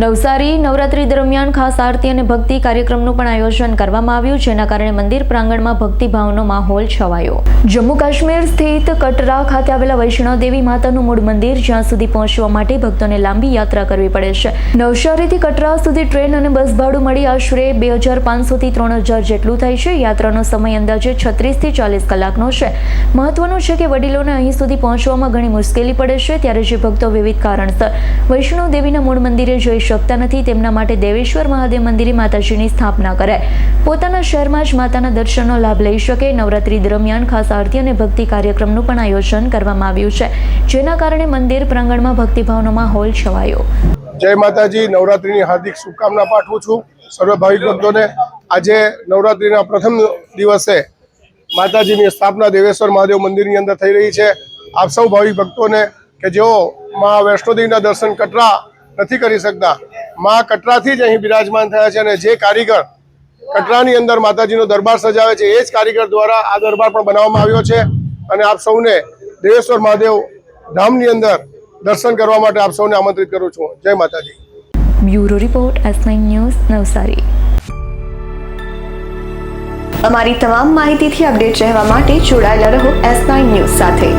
નવસારી નવરાત્રી દરમિયાન ખાસ આરતી અને ભક્તિ કાર્યક્રમનું પણ આયોજન કરવામાં આવ્યું, જેના કારણે મંદિર પ્રાંગણમાં ભક્તિભાવનો માહોલ છવાયો. જમ્મુ કાશ્મીર સ્થિત કટરા ખાતે આવેલા વૈષ્ણવદેવી માતાનું મૂળ મંદિર જ્યાં સુધી પહોંચવા માટે ભક્તોને લાંબી યાત્રા કરવી પડે છે. નવસારીથી કટરા સુધી ટ્રેન અને બસ ભાડું મળી આશરે બે હજાર પાંચસોથી ત્રણ હજાર જેટલું થાય છે. યાત્રાનો સમય અંદાજે છત્રીસથી ચાલીસ કલાકનો છે. મહત્વનું છે કે વડીલોને અહીં સુધી પહોંચવામાં ઘણી મુશ્કેલી પડે છે, ત્યારે જે ભક્તો વિવિધ કારણસર વૈષ્ણવ દેવીના મૂળ મંદિરે જઈ શકતા નથી, તેમના માટે દેવેશ્વર મહાદેવ મંદિરે માતાજીની સ્થાપના કરાય. પોતાના શહેરમાં જ માતાના દર્શનનો લાભ લઈ શકે. નવરાત્રી દરમિયાન ખાસ આરતી અને ભક્તિ કાર્યક્રમનું પણ આયોજન કરવામાં આવ્યું છે, જેના કારણે મંદિર પ્રાંગણમાં ભક્તિભાવનો માહોલ છવાયો. જય માતાજી. નવરાત્રિની હાર્દિક શુભકામના પાઠવું છું સર્વ ભાવિક ભક્તોને. આજે નવરાત્રિના પ્રથમ દિવસે માતાજીની સ્થાપના દેવેશ્વર મહાદેવ મંદિરની અંદર થઈ રહી છે. આપ સૌ ભાવિક ભક્તોને કે જેઓ મા વૈષ્ણોદેવીના દર્શન કટરા નથી કરી શકતા. મા કટરાથી જ અહીં બિરાજમાન થયા છે અને જે કારીગર કટરાની અંદર માતાજીનો દરબાર સજાવે છે, એ જ કારીગર દ્વારા આ દરબાર પણ બનાવવામાં આવ્યો છે. અને આપ સૌને દેવેશ્વર મહાદેવ ધામની અંદર દર્શન કરવા માટે આપ સૌને આમંત્રિત કરું છું. જય માતાજી. Bureau report S news, Navsari. અમારી તમામ માહિતીથી અપડેટ રહેવા માટે જોડાયેલા રહો એસ ન્યૂઝ સાથે.